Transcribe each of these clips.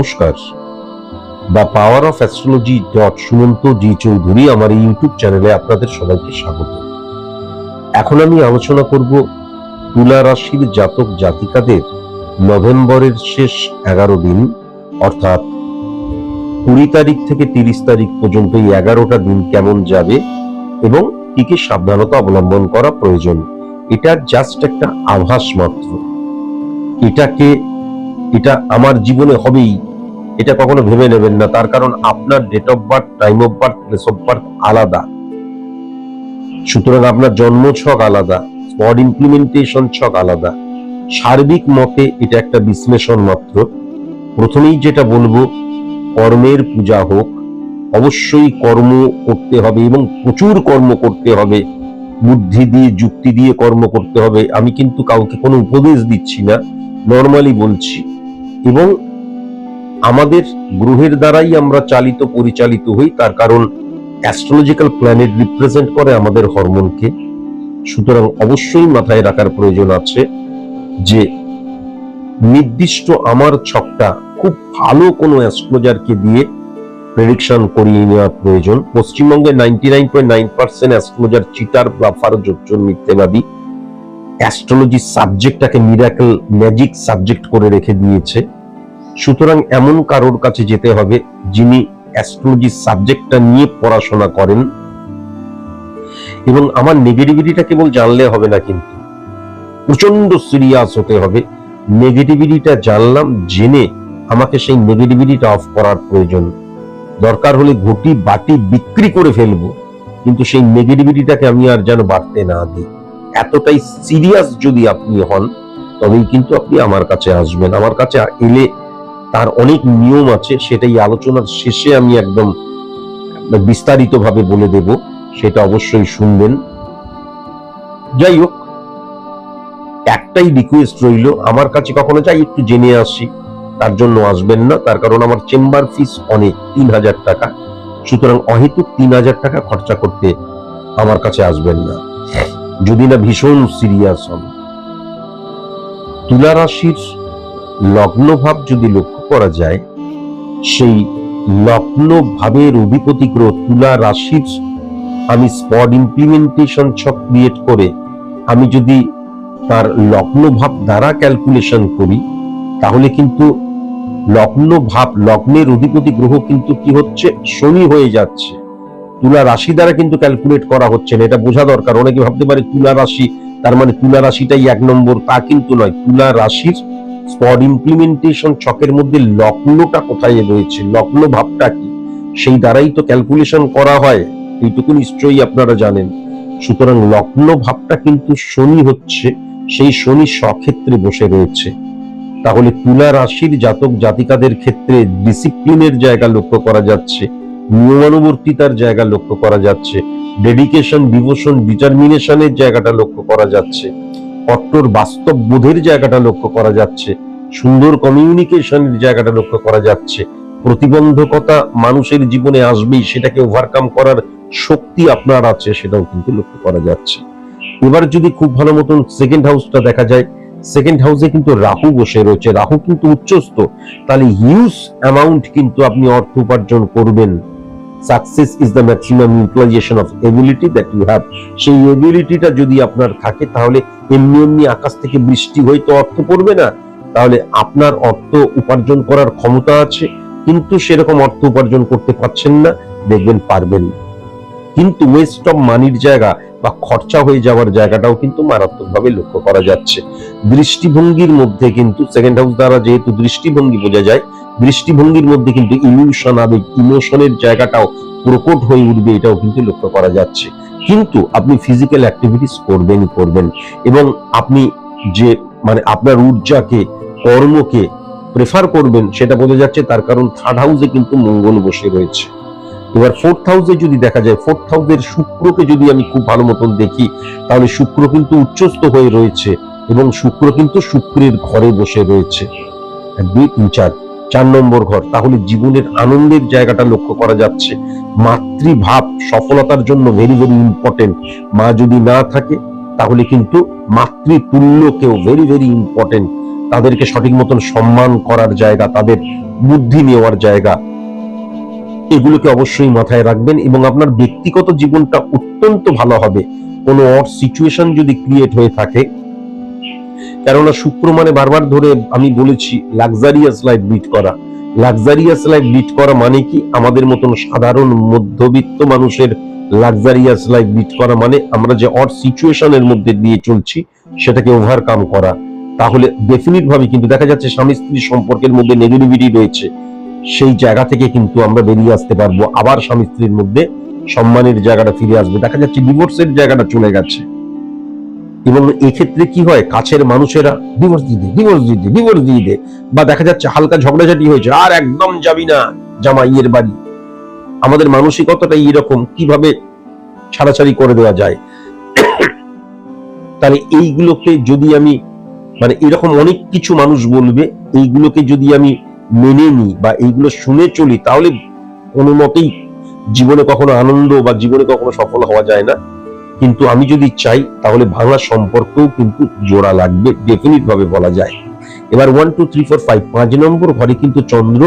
নমস্কার। The power of astrology dot Sumanta G Chowdhury আমার এই ইউটিউব চ্যানেলে আপনাদের সবাইকে স্বাগত। এখন আমি আলোচনা করব তুলা রাশির জাতক জাতিকাদের নভেম্বরের শেষ এগারো দিন, অর্থাৎ কুড়ি তারিখ থেকে তিরিশ তারিখ পর্যন্ত এই এগারোটা দিন কেমন যাবে এবং কি কি সাবধানতা অবলম্বন করা প্রয়োজন, এটা জাস্ট একটা আভাস মাত্র। এটাকে, এটা আমার জীবনে হবেই। এটা কখনো ভেবে নেবেন না। তার কারণ আপনার date of birth time of birth place of birth আলাদা। সুতরাং আপনার জন্ম ছক আলাদা স্পট ইমপ্লিমেন্টেশন ছক আলাদা। সার্বিক মতে এটা একটা বিশ্লেষণ মাত্র। প্রথমেই যেটা বলব, কর্মের পূজা হোক, অবশ্যই কর্ম করতে হবে এবং প্রচুর কর্ম করতে হবে। বুদ্ধি দিয়ে, যুক্তি দিয়ে কর্ম করতে হবে। আমি কিন্তু কাউকে কোনো উপদেশ দিচ্ছি না নর্মালি বলছি। এবং আমাদের গ্রহের দ্বারাই আমরা চালিত, পরিচালিত হই, তার কারণ অ্যাস্ট্রোলজিক্যাল প্ল্যানেট রিপ্রেজেন্ট করে আমাদের হরমোনকে। সুতরাং অবশ্যই মাথায় রাখার প্রয়োজন আছে যে নির্দিষ্ট আমার ছকটা খুব ভালো কোনো অ্যাস্ট্রোলজারকে দিয়ে প্রেডিকশন করিয়ে নেওয়া প্রয়োজন। পশ্চিমবঙ্গে ninety nine point nine percent astrologer cheater bluffer যোজ্জন মিথ্যেবাদী অ্যাস্ট্রোলজি সাবজেক্টটাকে মিরাকেল ম্যাজিক সাবজেক্ট করে রেখে দিয়েছে। সুতরাং এমন কারোর কাছে যেতে হবে যিনি অ্যাস্ট্রোলজি সাবজেক্টটা নিয়ে পড়াশোনা করেন। এবং আমার নেগেটিভিটিটা কেবল জানলে হবে না কিন্তু। প্রচণ্ড সিরিয়াস হতে হবে। নেগেটিভিটিটা জানলাম, জেনে আমাকে সেই নেগেটিভিটিটা অফ করার প্রয়োজন। দরকার হলে ঘটি বাটি বিক্রি করে ফেলব, কিন্তু সেই নেগেটিভিটিটাকে আমি আর যেন বাড়তে না দিই। এতটাই সিরিয়াস যদি আপনি হন, তবেই কিন্তু আপনি আমার কাছে আসবেন। আমার কাছে এলে তার অনেক নিয়ম আছে, সেটাই আলোচনার শেষে আমি একদম বিস্তারিত ভাবে বলে দেব, সেটা অবশ্যই শুনবেন। যাই হোক, একটাই রিকোয়েস্ট রইল, আমার কাছে কখনো যাই একটু জেনে আসি, তার জন্য আসবেন না, তার কারণ আমার চেম্বার ফিস অনেক, তিন হাজার টাকা। সুতরাং অহেতুক তিন হাজার টাকা খরচা করতে আমার কাছে আসবেন না। যদি না ভীষণ সিরিয়াস হন। তুলা রাশির লগ্ন ভাব যদি লক্ষ্য করা যায়, সেই লগ্ন ভাবের অধিপতি গ্রহ তুলা রাশির আমি স্পট ইমপ্লিমেন্টেশন ছক ক্রিয়েট করে আমি যদি তার লগ্ন ভাব দ্বারা ক্যালকুলেশন করি, তাহলে কিন্তু লগ্ন ভাব লগ্নের অধিপতি গ্রহ কিন্তু কি হচ্ছে? শনি হয়ে যাচ্ছে। তুলা রাশি দ্বারা কিন্তু ক্যালকুলেট করা হচ্ছে না। এটা বোঝা দরকার। অনেকে ভাবতে পারে তুলা রাশি, তার মানে তুলা রাশিটাই এক নম্বর। তা কিন্তু নয়। তুলা রাশির স্পট ইমপ্লিমেন্টেশন ছকের মধ্যে লগ্নটা কোথায় রয়েছে? লগ্ন ভাবটা কি? সেই দ্বারাই তো ক্যালকুলেশন করা হয়। এইটুকু নিশ্চয়ই আপনারা জানেন। সুতরাং লগ্ন ভাবটা কিন্তু শনি হচ্ছে, সেই শনি স্বক্ষেত্রে বসে রয়েছে। তাহলে তুলা রাশির জাতক জাতিকাদের ক্ষেত্রে ডিসিপ্লিনের জায়গা লক্ষ্য করা যাচ্ছে, নিয়মানুবর্তিতার জায়গা লক্ষ্য করা যাচ্ছে ডেডিকেশন ডিভোশন ডিটারমিনেশনের জায়গাটা লক্ষ্য করা যাচ্ছে। কট্টর বাস্তব বোধের জায়গাটা লক্ষ্য করা যাচ্ছে, সুন্দর কমিউনিকেশনের জায়গাটা লক্ষ্য করা যাচ্ছে। প্রতিবন্ধকতা মানুষের জীবনে আসবেই, সেটাকে ওভারকাম করার শক্তি আপনার আছে, সেটাও কিন্তু লক্ষ্য করা যাচ্ছে। এবার যদি খুব ভালো মতন সেকেন্ড হাউসটা দেখা যায় সেকেন্ড হাউসে কিন্তু রাহু বসে রয়েছে। রাহু কিন্তু উচ্চস্থ, তাহলে হিউজ অ্যামাউন্ট কিন্তু আপনি অর্থ উপার্জন করবেন। Success is the maximum utilisation of ability that you have সেই এবিলিটিটা যদি আপনার থাকে, তাহলে এমনি এমনি আকাশ থেকে বৃষ্টি হয়ে তো অর্থ পড়বে না। তাহলে আপনার অর্থ উপার্জন করার ক্ষমতা আছে, কিন্তু সেরকম অর্থ উপার্জন করতে পারছেন না, দেখবেন পারবেন কিন্তু ওয়েস্ট অফ মানির জায়গা বা খরচা হয়ে যাওয়ার জায়গাটাও কিন্তু মারাত্মকভাবে লক্ষ্য করা যাচ্ছে। দৃষ্টিভঙ্গির মধ্যে কিন্তু সেকেন্ড হাউস দ্বারা যেহেতু দৃষ্টিভঙ্গি বোঝা যায় দৃষ্টিভঙ্গির মধ্যে কিন্তু ইমোশন আবেগ ইমোশনের জায়গাটাও প্রকট হয়ে উঠবে এটাও কিন্তু লক্ষ্য করা যাচ্ছে। কিন্তু আপনি ফিজিক্যাল অ্যাক্টিভিটিস করবেনই করবেন। এবং আপনি যে মানে আপনার ঊর্জাকে কর্মকে প্রেফার করবেন সেটা বোঝা যাচ্ছে তার কারণ থার্ড হাউসে কিন্তু মঙ্গল বসে রয়েছে। এবার ফোর্থ হাউসে যদি দেখা যায় ফোর্থ হাউসের শুক্রকে যদি আমি খুব ভালো মতন দেখি তাহলে শুক্র কিন্তু উচ্চস্থ হয়ে রয়েছে এবং শুক্র কিন্তু শুক্রের ঘরে বসে রয়েছে। এক, দুই তিন চার। চার নম্বর ঘর। তাহলে জীবনের আনন্দের জায়গাটা লক্ষ্য করা যাচ্ছে। মাতৃভাব সফলতার জন্য ভেরি ভেরি ইম্পর্টেন্ট মা যদি না থাকে, তাহলে কিন্তু মাতৃতুল্যকেও ভেরি ভেরি ইম্পর্টেন্ট তাদেরকে সঠিক মতন সম্মান করার জায়গা, তাদের বুদ্ধি নেওয়ার জায়গা, এগুলোকে অবশ্যই মাথায় রাখবেন এবং আপনার ব্যক্তিগত জীবনটা অত্যন্ত ভালো হবে। কোনো অড সিচুয়েশন যদি ক্রিয়েট হয়ে থাকে কেননা শুক্র মানে বারবার ধরে আমি বলেছি লাক্সারিয়াস লাইফ লিড করা। লাক্সারিয়াস লাইফ লিড করা মানে কি? আমাদের মতন সাধারণ মধ্যবিত্ত মানুষের লাক্সারিয়াস লাইফ লিড করা মানে আমরা যে অড সিচুয়েশনের মধ্যে দিয়ে চলছি, সেটাকে ওভারকাম করা। তাহলে ডেফিনিট ভাবে কিন্তু দেখা যাচ্ছে স্বামী স্ত্রী সম্পর্কের মধ্যে নেগেটিভিটি রয়েছে। সেই জায়গা থেকে কিন্তু আমরা বেরিয়ে আসতে পারব। আবার স্বামী স্ত্রীর মধ্যে সম্মানের জায়গাটা ফিরে আসবে। দেখা যাচ্ছে ডিভোর্সের জায়গাটা চলে গেছে। এবং এক্ষেত্রে কি হয়? কাছের মানুষেরা ডিভোর্স দিয়ে দে ডিভোর্স দিয়ে দে ডিভোর্স দিয়ে দে বা দেখা যাচ্ছে হালকা ঝগড়াঝাটি হয়েছে, আর একদম যাবি না জামাইয়ের বাড়ি। আমাদের মানসিকতাটা এরকম কীভাবে ছাড়াছাড়ি করে দেওয়া যায়? তাহলে এইগুলোকে যদি আমি মানে এরকম অনেক কিছু মানুষ বলবে, এইগুলোকে যদি আমি মেনে নিই বা এইগুলো শুনে চলি, তাহলে কোনো মতেই জীবনে কখনো আনন্দ বা জীবনে কখনো সফল হওয়া যায় না। কিন্তু আমি যদি চাই, তাহলে বাংলা সম্পর্কেও কিন্তু জোড়া লাগবে ডেফিনিট ভাবে বলা যায়। এবার one two three four five পাঁচ নম্বর ঘরে কিন্তু চন্দ্র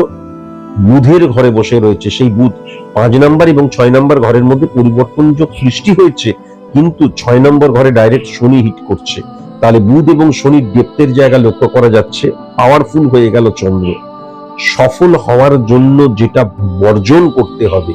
বুধের ঘরে বসে রয়েছে, সেই বুধ। পাঁচ নাম্বার এবং ছয় নাম্বার ঘরের মধ্যে পরিবর্তন যোগ সৃষ্টি হয়েছে, কিন্তু ছয় নম্বর ঘরে ডাইরেক্ট শনি হিট করছে। তাহলে বুধ এবং শনির ডেপ্থের জায়গা লক্ষ্য করা যাচ্ছে পাওয়ারফুল হয়ে গেল চন্দ্র। সফল হওয়ার জন্য যেটা বর্জন করতে হবে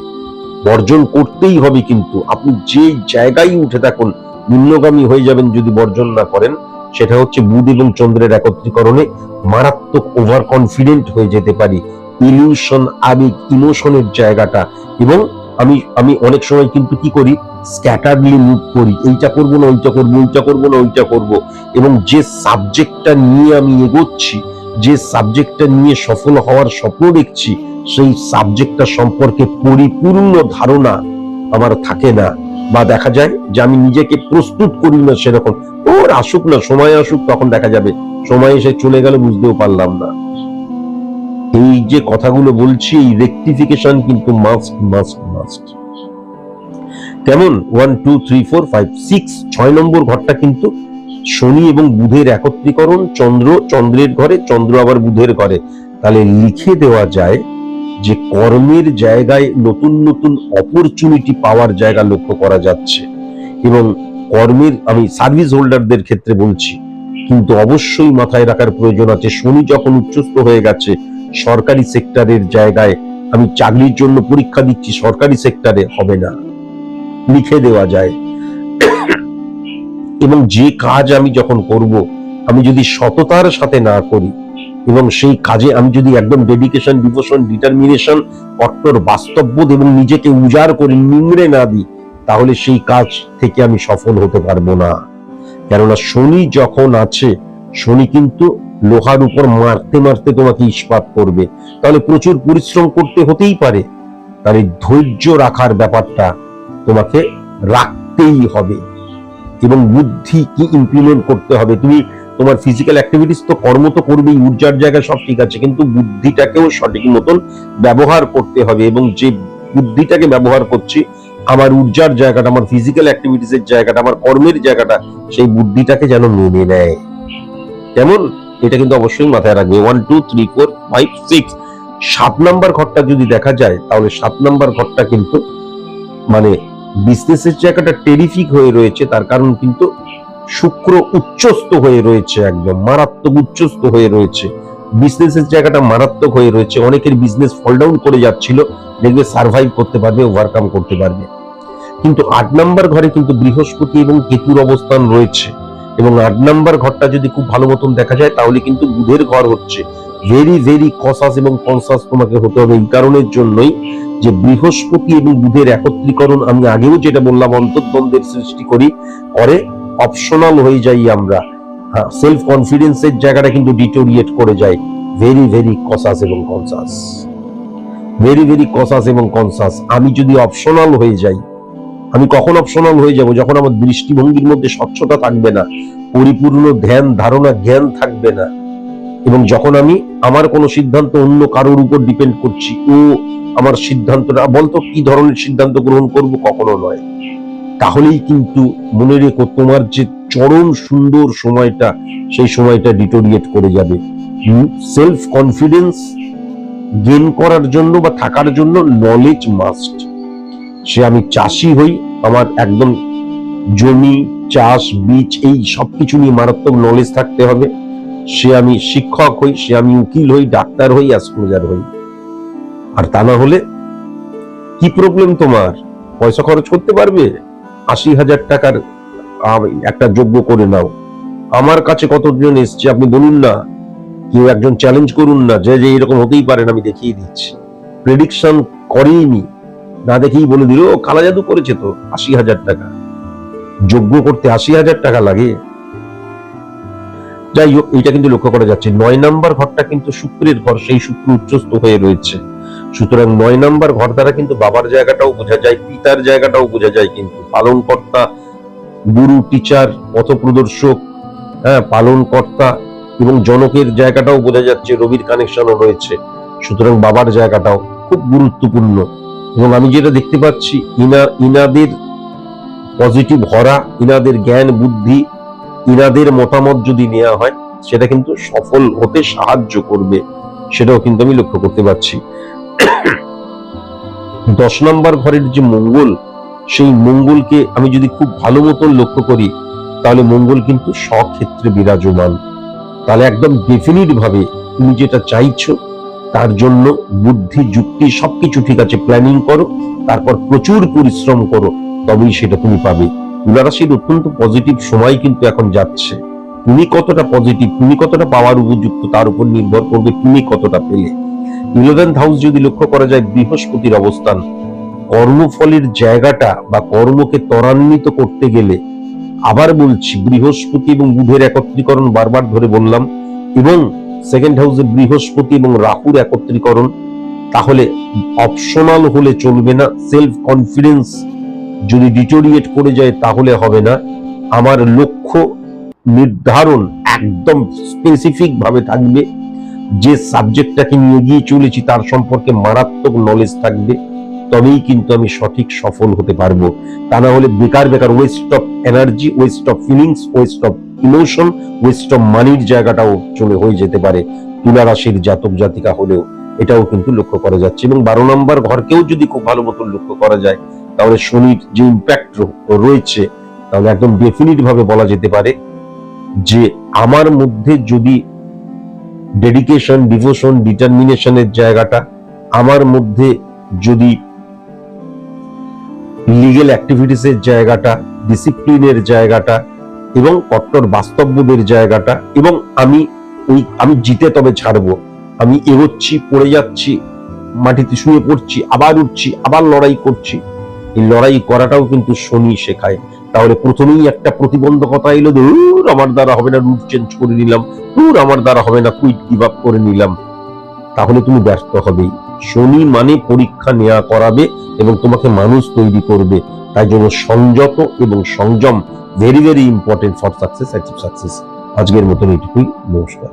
বর্জন করতেই হবে কিন্তু। আপনি যে জায়গায় উঠে থাকুন, নিম্নগামী হয়ে যাবেন যদি বর্জন না করেন, সেটা হচ্ছে বুধ এবং চন্দ্রের একত্রীকরণে মারাত্মক ওভার কনফিডেন্ট হয়ে যেতে পারি। ইলিউশন আবেগ ইমোশনের জায়গাটা। এবং আমি আমি অনেক সময় কিন্তু কি করি? স্ক্যাটারলি মুভ করি। এইটা করব না, ওইটা করব ওইটা করব না, ওইটা করব। এবং যে সাবজেক্টটা নিয়ে আমি এগোচ্ছি যে সাবজেক্টটা নিয়ে সফল হওয়ার স্বপ্ন দেখছি, সেই সাবজেক্টটা সম্পর্কে পরিপূর্ণ ধারণা আমার থাকে না। বা দেখা যায় যে আমি নিজেকে প্রস্তুত করি না সেরকম। ওর আসুক না, সময় আসুক, তখন দেখা যাবে সময় এসে চলে গেল, বুঝতেও পারলাম না। এই যে কথাগুলো বলছি, এই রেকটিফিকেশন কিন্তু মাস্ট মাস্ট মাস্ট কেমন? One two three four five six ছয় নম্বর ঘরটা কিন্তু শনি এবং বুধের একত্রীকরণ, চন্দ্র, চন্দ্রের ঘরে, চন্দ্র আবার বুধের ঘরে। তাহলে লিখে দেওয়া যায় যে কর্মের জায়গায় নতুন নতুন অপরচুনিটি পাওয়ার জায়গা লক্ষ্য করা যাচ্ছে। এবং কর্মের, আমি সার্ভিস হোল্ডারদের ক্ষেত্রে বলছি, কিন্তু অবশ্যই মাথায় রাখার প্রয়োজন আছে। শনি যখন উচ্চস্থ হয়ে গেছে, সরকারি সেক্টরের জায়গায় আমি চাকরির জন্য পরীক্ষা দিচ্ছি, সরকারি সেক্টরে হবে না। লিখে দেওয়া যায়। এবং যে কাজ আমি যখন করব, আমি যদি সততার সাথে না করি, এবং সেই কাজে আমি যদি একদম ডেডিকেশন ডিভোশন ডিটারমিনেশন কট্টর বাস্তববোধ এবং নিজেকে উজাড় করে নিংড়ে না দিই, তাহলে সেই কাজ থেকে আমি সফল হতে পারব না। কেননা শনি যখন আছে, শনি কিন্তু লোহার উপর মারতে মারতে তোমাকে ইস্পাত করবে। তাহলে প্রচুর পরিশ্রম করতে হতেই পারে। তাহলে ধৈর্য রাখার ব্যাপারটা তোমাকে রাখতেই হবে। এবং বুদ্ধি কি ইমপ্লিমেন্ট করতে হবে? তুমি তোমার ফিজিক্যাল অ্যাক্টিভিটিস তো কর্ম তো করবেই ঊর্জার জায়গায় সব ঠিক আছে, কিন্তু বুদ্ধিটাকেও সঠিক মতন ব্যবহার করতে হবে এবং যে বুদ্ধিটাকে ব্যবহার করছি, আমার ঊর্জার জায়গাটা, আমার ফিজিক্যাল অ্যাক্টিভিটিস এর জায়গাটা, আমার কর্মের জায়গাটা, সেই বুদ্ধিটাকে যেন মেনে নেয়। কেমন? এটা কিন্তু অবশ্যই মাথায় রাখবে। One two three four five six সাত নাম্বার ঘরটা যদি দেখা যায়, তাহলে সাত নাম্বার ঘরটা কিন্তু মানে বিজনেসের জায়গাটা টেরিফিক হয়ে রয়েছে, তার কারণ কিন্তু শুক্র উচ্চস্থ হয়ে রয়েছে একদম, মারাত্মক উচ্চস্থ হয়ে রয়েছে। বিজনেসের জায়গাটা মারাত্মক হয়ে রয়েছে, অনেকের বিজনেস ফল ডাউন করে যাচ্ছিল, দেখবে সার্ভাইভ করতে পারবে ওভারকাম করতে পারবে। কিন্তু আট নাম্বার ঘরে কিন্তু বৃহস্পতি এবং কেতুর অবস্থান রয়েছে। এবং আট নাম্বার ঘরটা যদি খুব ভালো মতন দেখা যায়, তাহলে কিন্তু বুধের ঘর হচ্ছে। ভেরি ভেরি কসাস এবং কনসাস তোমাকে হতে হবে এই কারণের জন্যই যে বৃহস্পতি এবং বুধের একত্রীকরণ আমি আগেও যেটা বললাম, অন্তর্দ্বন্দ্বের সৃষ্টি করি করে অপশনাল হয়ে যাই আমরা। হ্যাঁ সেলফ কনফিডেন্সের জায়গাটা কিন্তু ডিটোরিয়েট করে যায়। ভেরি ভেরি কসাস এবং কনসাস ভেরি ভেরি কসাস এবং কনসাস আমি যদি অপশনাল হয়ে যাই, আমি কখন অপশনাল হয়ে যাব? যখন আমার দৃষ্টিভঙ্গির মধ্যে স্বচ্ছতা থাকবে না, পরিপূর্ণ ধ্যান, ধারণা, জ্ঞান থাকবে না এবং যখন আমি আমার কোনো সিদ্ধান্ত অন্য কারোর উপর ডিপেন্ড করছি, ও আমার সিদ্ধান্তটা বলতো কি ধরনের সিদ্ধান্ত গ্রহণ করব কখনো নয়। তাহলেই কিন্তু মনে রেখো তোমার যে চরম সুন্দর সময়টা, সেই সময়টা ডিটোরিয়েট করে যাবে। সেলফ কনফিডেন্স গেন করার জন্য বা থাকার জন্য নলেজ মাস্ট সে আমি চাষি হই, আমার একদম জমি, চাষ, বীজ, এই সবকিছু নিয়ে মারাত্মক নলেজ থাকতে হবে। সে আমি শিক্ষক হই, সে আমি উকিল হই, ডাক্তার হই, অ্যাস্ট্রোলজার হই। আর তা না হলে কি প্রবলেম তোমার? পয়সা খরচ করতে পারবে? আশি হাজার টাকার একটা যোগ্য করে নাও। আমার কাছে কতজন এসছে আপনি বলুন না। কেউ একজন চ্যালেঞ্জ করুন না। যে যে এরকম হতেই পারে না, আমি দেখিয়ে দিচ্ছি। প্রেডিকশন করেইনি। না দেখেই বলে দিল কালা জাদু করেছে তো, আশি হাজার টাকা। যোগ্য করতে আশি হাজার টাকা লাগে? যাই হোক, এইটা কিন্তু লক্ষ্য করা যাচ্ছে। নয় নাম্বার ঘরটা কিন্তু শুক্রের ঘর, সেই শুক্র উচ্চস্থ হয়ে রয়েছে। সুতরাং নয় নাম্বার ঘর দ্বারা কিন্তু বাবার জায়গাটাও বোঝা যায়, পিতার জায়গাটাও বোঝা যায় কিন্তু। পালনকর্তা, গুরু টিচার পথপ্রদর্শক হ্যাঁ পালনকর্তা এবং জনকের জায়গাটাও বোঝা যাচ্ছে, রবির কানেকশনও রয়েছে। সুতরাং বাবার জায়গাটাও খুব গুরুত্বপূর্ণ। এবং আমি যেটা দেখতে পাচ্ছি, ইনা, ইনাদের পজিটিভ হরা, ইনাদের জ্ঞান, বুদ্ধি ইনাদের মতামত যদি নেওয়া হয়, সেটা কিন্তু সফল হতে সাহায্য করবে। সেটাও কিন্তু আমি লক্ষ্য করতে পারছি। দশ নম্বর ঘরের যে মঙ্গল, সেই মঙ্গলকে আমি যদি খুব ভালো মতন লক্ষ্য করি, তাহলে মঙ্গল কিন্তু স্বক্ষেত্রে বিরাজমান। তাহলে একদম ডেফিনিট ভাবে তুমি যেটা চাইছো, তার জন্য বুদ্ধি, যুক্তি সবকিছু ঠিক আছে। প্ল্যানিং করো, তারপর প্রচুর পরিশ্রম করো, তবেই সেটা তুমি পাবে। তুলা রাশির অত্যন্ত পজিটিভ সময় কিন্তু এখন যাচ্ছে। তুমি কতটা পজিটিভ তুমি কতটা পাওয়ার উপযুক্ত তার উপর নির্ভর করবে, তুমি কতটা পেলে? ইলেভেন্থ হাউস যদি লক্ষ্য করা যায়, বৃহস্পতির অবস্থান। কর্মফলের জায়গাটা বা কর্মকে ত্বরান্বিত করতে গেলে, আবার বলছি বৃহস্পতি এবং বুধের একত্রীকরণ বারবার ধরে বললাম, এবং সেকেন্ড হাউসে বৃহস্পতি এবং রাহুর একত্রীকরণ, তাহলে অপশনাল হলে চলবে না সেলফ কনফিডেন্স যদি ডিটোরিয়েট করে যায় তাহলে হবে না। আমার লক্ষ্য নির্ধারণ একদম স্পেসিফিক ভাবে থাকবে। যে সাবজেক্টটাকে নিয়ে গিয়ে চলেছি তার সম্পর্কে মারাত্মক নলেজ থাকবে। তবেই কিন্তু আমি সঠিক সফল হতে পারব। তা না হলে বেকার বেকার waste of energy waste of feelings waste of emotion waste of মানির জায়গাটাও চলে হয়ে যেতে পারে। তুলা রাশির জাতক জাতিকা হলেও এটাও কিন্তু লক্ষ্য করা যাচ্ছে এবং বারো নম্বর ঘরকেও যদি খুব ভালো মতন লক্ষ্য করা যায় তাহলে শনির যে ইম্প্যাক্ট রয়েছে, তাহলে একদম ডেফিনিট ভাবে বলা যেতে পারে যে আমার মধ্যে যদি ডেডিকেশন ডিভোশন ডিটারমিনেশনের জায়গাটা, আমার মধ্যে যদি লিগেল অ্যাক্টিভিটিসের জায়গাটা ডিসিপ্লিনের জায়গাটা এবং কট্টর বাস্তববোধের জায়গাটা এবং আমি ওই, আমি জিতে তবে ছাড়বো, আমি এগোচ্ছি, পড়ে যাচ্ছি, মাটিতে শুয়ে পড়ছি, আবার উঠছি, আবার লড়াই করছি এই লড়াই করাটাও কিন্তু শনি শেখায়। তাহলে প্রথমেই একটা প্রতিবন্ধকতা এলো দূর আমার দ্বারা হবে না রুট চেঞ্জ করে নিলাম। দূর আমার দ্বারা হবে না কুইট গিভ আপ করে নিলাম। তাহলে তুমি ব্যস্ত হবেই শনি মানে পরীক্ষা নেওয়া করাবে এবং তোমাকে মানুষ তৈরি করবে। তাই জন্য সংযত এবং সংযম very very important for success achieve success আজকের মতন এইটুকুই নমস্কার।